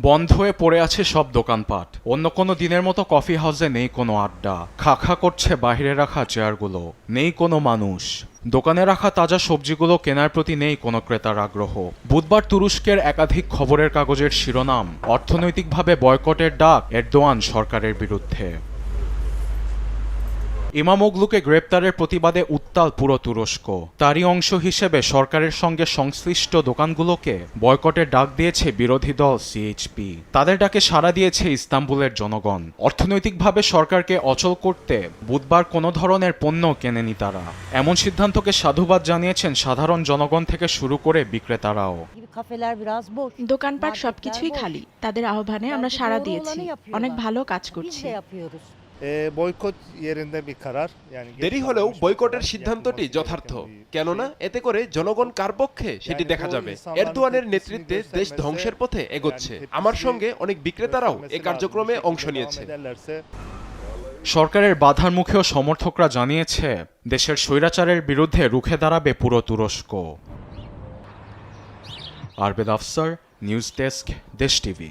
বন্ধ হয়ে পড়ে আছে সব দোকানপাট। অন্য কোনো দিনের মতো কফি হাউসে নেই কোনো আড্ডা। খাখা করছে বাহিরে রাখা চেয়ারগুলো। নেই কোনো মানুষ। দোকানে রাখা তাজা সবজিগুলো কেনার প্রতি নেই কোনো ক্রেতার আগ্রহ। বুধবার তুরস্কের একাধিক খবরের কাগজের শিরোনাম অর্থনৈতিকভাবে বয়কটের ডাক এরদোয়ান সরকারের বিরুদ্ধে। ইমামোগলুকে গ্রেপ্তারের প্রতিবাদে উত্তাল পুরো তুরস্ক তারই অংশ হিসেবে সরকারের সঙ্গে সংশ্লিষ্ট দোকানগুলোকে বয়কটের ডাক দিয়েছে বিরোধী দল সিএইচপি তাদের ডাকে সাড়া দিয়েছে ইস্তাম্বুলের জনগণ। অর্থনৈতিকভাবে সরকারকে অচল করতে বুধবার কোনো ধরনের পণ্য কেনেনি তারা। এমন সিদ্ধান্তকে সাধুবাদ জানিয়েছেন সাধারণ জনগণ থেকে শুরু করে বিক্রেতারাও. দোকানপাট সবকিছুই খালি। তাদের আহ্বানে আমরা সাড়া দিয়েছি। অনেক ভালো কাজ করছি। দেরি হলেও বয়কটের সিদ্ধান্তটি যথার্থ। কেননা এতে করে জনগণ কার পক্ষে সেটি দেখা যাবে। এরদোয়ানের নেতৃত্বে দেশ ধ্বংসের পথে এগোচ্ছে। আমার সঙ্গে অনেক বিক্রেতারাও এ কার্যক্রমে অংশ নিয়েছে। সরকারের বাধার মুখেও সমর্থকরা জানিয়েছে দেশের স্বৈরাচারের বিরুদ্ধে রুখে দাঁড়াবে পুরো তুরস্ক। Arbed Afsar news desk Desh TV.